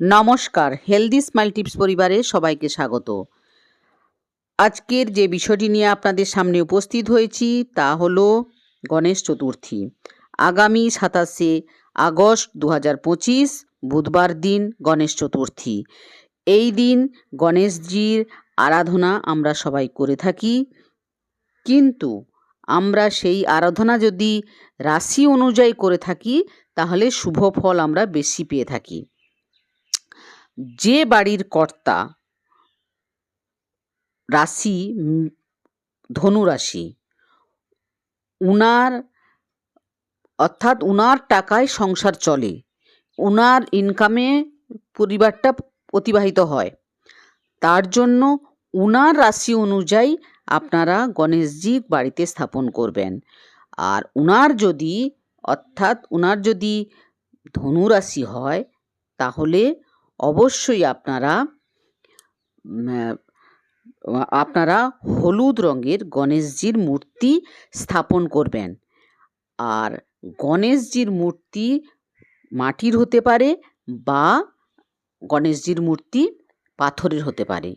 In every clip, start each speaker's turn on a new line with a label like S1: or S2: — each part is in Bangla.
S1: নমস্কার হেলদি স্মাইল টিপস পরিবারে সবাইকে স্বাগত। আজকের যে বিষয়টি নিয়ে আপনাদের সামনে উপস্থিত হয়েছি তা হলো গণেশ চতুর্থী। আগামী সাতাশে আগস্ট দু হাজার পঁচিশ, বুধবার দিন গণেশ চতুর্থী। এই দিন গণেশজির আরাধনা আমরা সবাই করে থাকি। কিন্তু আমরা সেই আরাধনা যদি রাশি অনুযায়ী করে থাকি, তাহলে শুভ ফল আমরা বেশি পেয়ে থাকি। যে বাড়ির কর্তা রাশি উম, ধনু রাশি উনার অর্থাৎ উনার টাকায় সংসার চলে উনার ইনকামে পরিবারটা অতিবাহিত হয়। তার জন্য উনার রাশি অনুযায়ী আপনারা গণেশজি বাড়িতে স্থাপন করবেন। আর উনার যদি অর্থাৎ উনার যদি ধনু রাশি হয় তাহলে অবশ্যই আপনারা আপনারা হলুদ রঙের গণেশজির মূর্তি স্থাপন করবেন। আর গণেশজির মূর্তি মাটির হতে পারে বা গণেশজির মূর্তি পাথরের হতে পারে।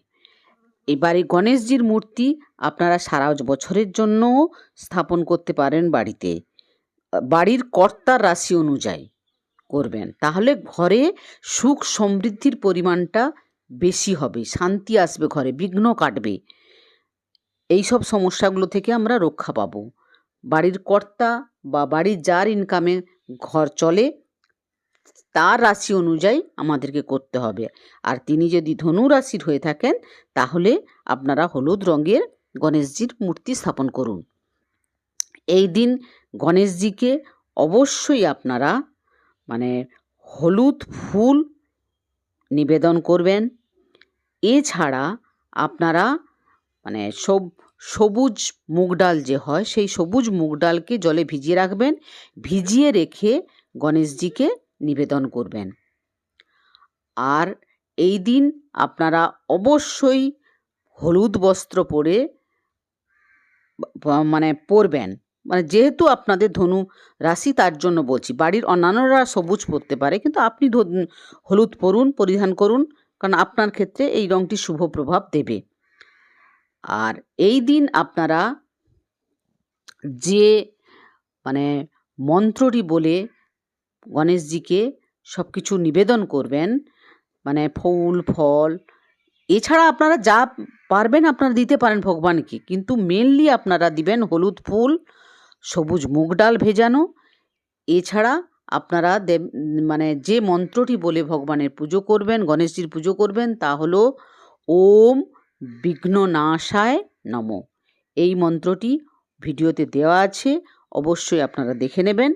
S1: এবারে গণেশজির মূর্তি আপনারা সারা বছরের জন্যও স্থাপন করতে পারেন বাড়িতে। বাড়ির কর্তার রাশি অনুযায়ী। করবেন। তাহলে ঘরে সুখ সমৃদ্ধির পরিমাণটা বেশি হবে, শান্তি আসবে ঘরে, বিঘ্ন কাটবে। এই সব সমস্যাগুলো থেকে আমরা রক্ষা পাবো। বাড়ির কর্তা বা বাড়ির যার ইনকামে ঘর চলে, তার রাশি অনুযায়ী আমাদেরকে করতে হবে। আর তিনি যদি ধনু রাশির হয়ে থাকেন, তাহলে আপনারা হলুদ রঙের গণেশজির মূর্তি স্থাপন করুন। এই দিন গণেশজিকে অবশ্যই আপনারা মানে হলুদ ফুল নিবেদন করবেন। এছাড়া আপনারা মানে সব, সবুজ মুগ ডাল যে হয়, সেই সবুজ মুগ ডালকে জলে ভিজিয়ে রাখবেন। ভিজিয়ে রেখে গণেশজিকে নিবেদন করবেন। আর এই দিন আপনারা অবশ্যই হলুদ বস্ত্র পরে মানে পরবেন। মানে যেহেতু আপনাদের ধনু রাশি, তার জন্য বলছি। বাড়ির অন্যান্যরা সবুজ পরতে পারে, কিন্তু আপনি হলুদ পরুন, পরিধান করুন, কারণ আপনার ক্ষেত্রে এই রঙটি শুভ প্রভাব দেবে। আর এই দিন আপনারা যে মানে মন্ত্রটি বলে গণেশজিকে সব কিছু নিবেদন করবেন মানে ফুল, ফল, এছাড়া আপনারা যা পারবেন আপনারা দিতে পারেন ভগবানকে, কিন্তু মেনলি আপনারা দিবেন হলুদ ফুল সবুজ মুগ ডাল ভেজানো। এছাড়া আপনারা দেব মানে যে মন্ত্রটি বলে ভগবানের পুজো করবেন, গণেশজির পুজো করবেন, তা হলো ওম বিঘ্ননাশায় নম। এই মন্ত্রটি ভিডিওতে দেওয়া আছে, অবশ্যই আপনারা দেখে নেবেন।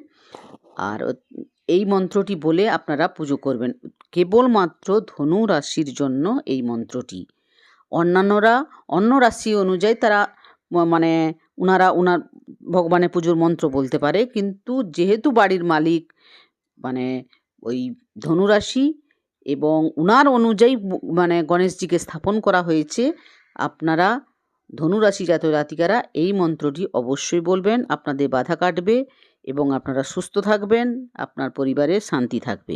S1: আর এই মন্ত্রটি বলে আপনারা পুজো করবেন। কেবলমাত্র ধনু রাশির জন্য এই মন্ত্রটি। অন্যান্যরা, অন্য রাশি অনুযায়ী তারা মানে ওনারা ওনার ভগবানের পুজোর মন্ত্র বলতে পারে। কিন্তু যেহেতু বাড়ির মালিক মানে ওই ধনুরাশি এবং উনার অনুযায়ী মানে গণেশজিকে স্থাপন করা হয়েছে, আপনারা ধনুরাশি জাত জাতিকারা এই মন্ত্রটি অবশ্যই বলবেন। আপনাদের বাধা কাটবে এবং আপনারা সুস্থ থাকবেন, আপনার পরিবারে শান্তি থাকবে।